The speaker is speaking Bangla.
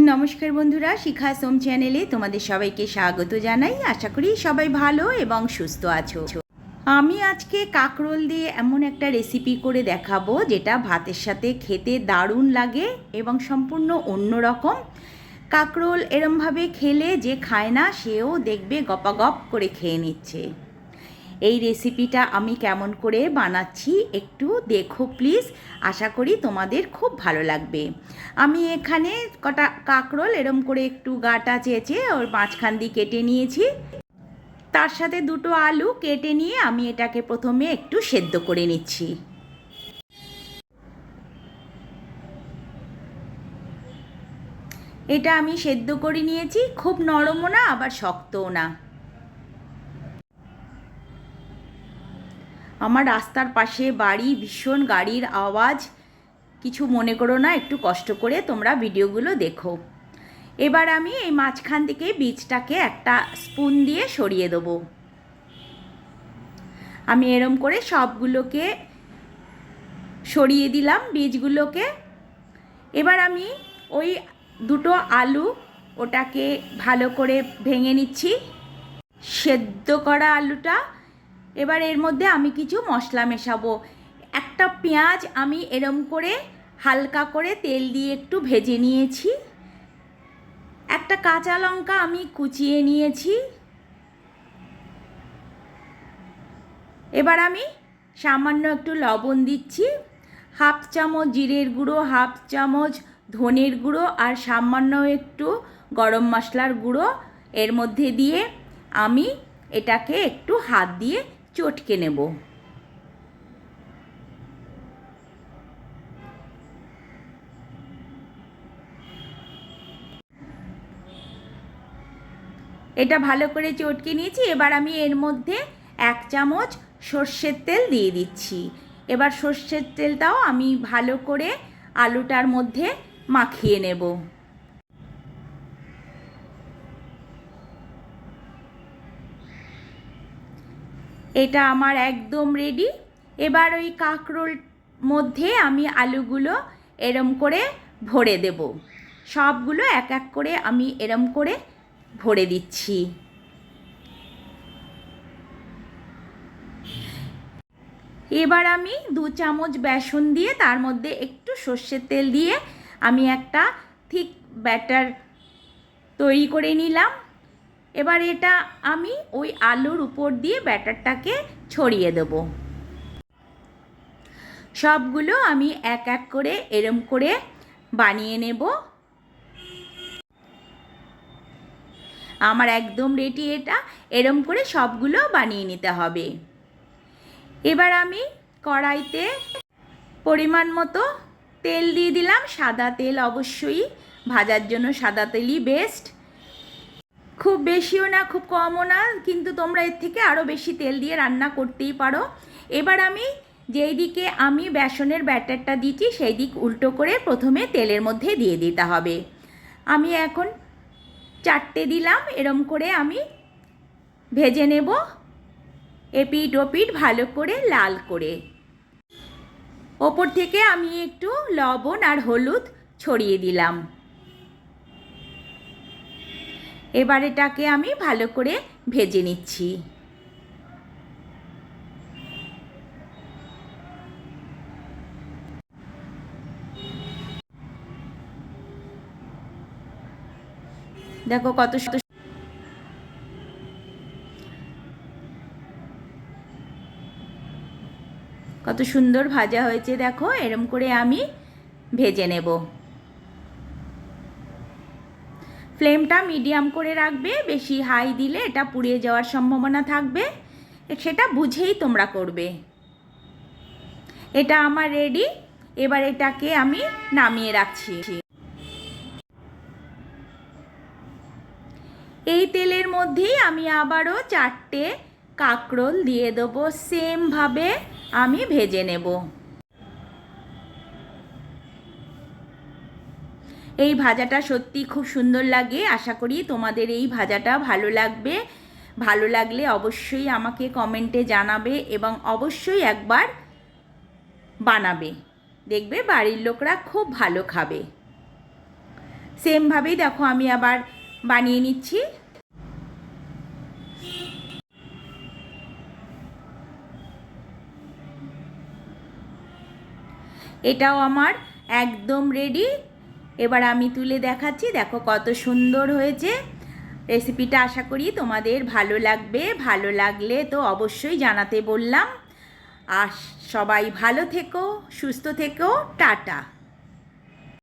নমস্কার বন্ধুরা, শিখা সোম চ্যানেলে তোমাদের সবাইকে স্বাগত জানাই। আশা করি সবাই ভালো এবং সুস্থ আছো। আমি আজকে কাকরোল দিয়ে এমন একটা রেসিপি করে দেখাবো, যেটা ভাতের সাথে খেতে দারুণ লাগে এবং সম্পূর্ণ অন্য রকম কাকরোল এরমভাবে খেলে যে খায় না, সেও দেখবে গপাগপ করে খেয়ে নিচ্ছে। এই রেসিপিটা আমি কেমন করে বানাচ্ছি একটু দেখো প্লিজ আশা করি তোমাদের খুব ভালো লাগবে। আমি এখানে কটা কাঁকরোল, এরম করে একটু গাটা চেয়েছে ওর মাঝখান দিয়ে কেটে নিয়েছি। তার সাথে দুটো আলু কেটে নিয়ে আমি এটাকে প্রথমে একটু সেদ্ধ করে নিচ্ছি। এটা আমি সেদ্ধ করে নিয়েছি। খুব নরমও না, আবার শক্তও না। আমার রাস্তার পাশে বাড়ি, ভীষণ গাড়ির আওয়াজ। কিছু মনে করো না, একটু কষ্ট করে তোমরা ভিডিওগুলো দেখো। এবার আমি এই মাঝখান থেকে বীজটাকে একটা স্পুন দিয়ে সরিয়ে দেবো। আমি এরম করে সবগুলোকে সরিয়ে দিলাম বীজগুলোকে। এবার আমি ওই দুটো আলু ওটাকে ভালো করে ভেঙে নিচ্ছি। সেদ্ধ করা আলুটা এবার এর মধ্যে আমি কিছু মশলা মেশাবো। একটা পেঁয়াজ আমি এরম করে হালকা করে তেল দিয়ে একটু ভেজে নিয়েছি। একটা কাঁচা লঙ্কা আমি কুচিয়ে নিয়েছি। এবার আমি সামান্য একটু লবণ দিচ্ছি। হাফ চামচ জিরের গুঁড়ো, হাফ চামচ ধনের গুঁড়ো আর সামান্য একটু গরম মশলার গুঁড়ো। এর মধ্যে দিয়ে আমি এটাকে একটু হাত দিয়ে চটকে নেব। এটা ভালো করে চটকে নিয়েছি, এবার আমি এর মধ্যে এক চামচ সর্ষের তেল দিয়ে দিচ্ছি। এবার সর্ষের তেলটাও আমি ভালো করে আলুটার মধ্যে মাখিয়ে নেব। এটা আমার একদম রেডি এবার ওই কাঁকরোল মধ্যে আমি আলুগুলো এরম করে ভরে দেব। সবগুলো এক এক করে আমি এরম করে ভরে দিচ্ছি। এবার আমি দু চামচ বেসন দিয়ে তার মধ্যে একটু সর্ষের তেল দিয়ে আমি একটা ঠিক ব্যাটার তৈরি করে নিলাম। এবার এটা আমি ওই আলুর উপর দিয়ে ব্যাটারটাকে ছড়িয়ে দেব। সবগুলো আমি এক এক করে এরম করে বানিয়ে নেব। আমার একদম রেডি এটা। এরম করে সবগুলো বানিয়ে নিতে হবে। এবার আমি কড়াইতে পরিমাণ মতো তেল দিয়ে দিলাম। সাদা তেল অবশ্যই, ভাজার জন্য সাদা তেলই বেস্ট খুব বেশিও না, খুব কমও না, কিন্তু তোমরা এর থেকে আরও বেশি তেল দিয়ে রান্না করতেই পারো। এবার আমি যেই দিকে আমি বেসনের ব্যাটারটা দিচ্ছি, সেই দিক উল্টো করে প্রথমে তেলের মধ্যে দিয়ে দিতে হবে। আমি এখন চারটে দিলাম, এরম করে আমি ভেজে নেব এপিট ওপিট ভালো করে লাল করে। ওপর থেকে আমি একটু লবণ আর হলুদ ছড়িয়ে দিলাম। এবার এটাকে আমি ভালো করে ভেজে নিচ্ছি। দেখো কত কত সুন্দর ভাজা হয়েছে, দেখো, এরম করে আমি ভেজে নেব। ফ্লেমটা মিডিয়াম করে রাখবে, বেশি হাই দিলে এটা পুড়িয়ে যাওয়ার সম্ভাবনা থাকবে। সেটা বুঝেই তোমরা করবে। এটা আমার রেডি এবার এটাকে আমি নামিয়ে রাখছি। এই তেলের মধ্যেই আমি আবারও চারটে কাঁকরোল দিয়ে দেবো। সেমভাবে আমি ভেজে নেব। এই ভাজাটা সত্যি খুব সুন্দর লাগে। আশা করি তোমাদের এই ভাজাটা ভালো লাগবে। ভালো লাগলে অবশ্যই আমাকে কমেন্টে জানাবে এবং অবশ্যই একবার বানাবে। দেখবে বাড়ির লোকরা খুব ভালো খাবে। সেমভাবেই দেখো আমি আবার বানিয়ে নিচ্ছি। এটাও আমার একদম রেডি এবার আমি তুলে দেখাচ্ছি, দেখো কত সুন্দর হয়েছে। রেসিপিটা আশা করি তোমাদের ভালো লাগবে, ভালো লাগলে তো অবশ্যই জানাতে বললাম। আর সবাই ভালো থেকো, সুস্থ থেকো, টাটা।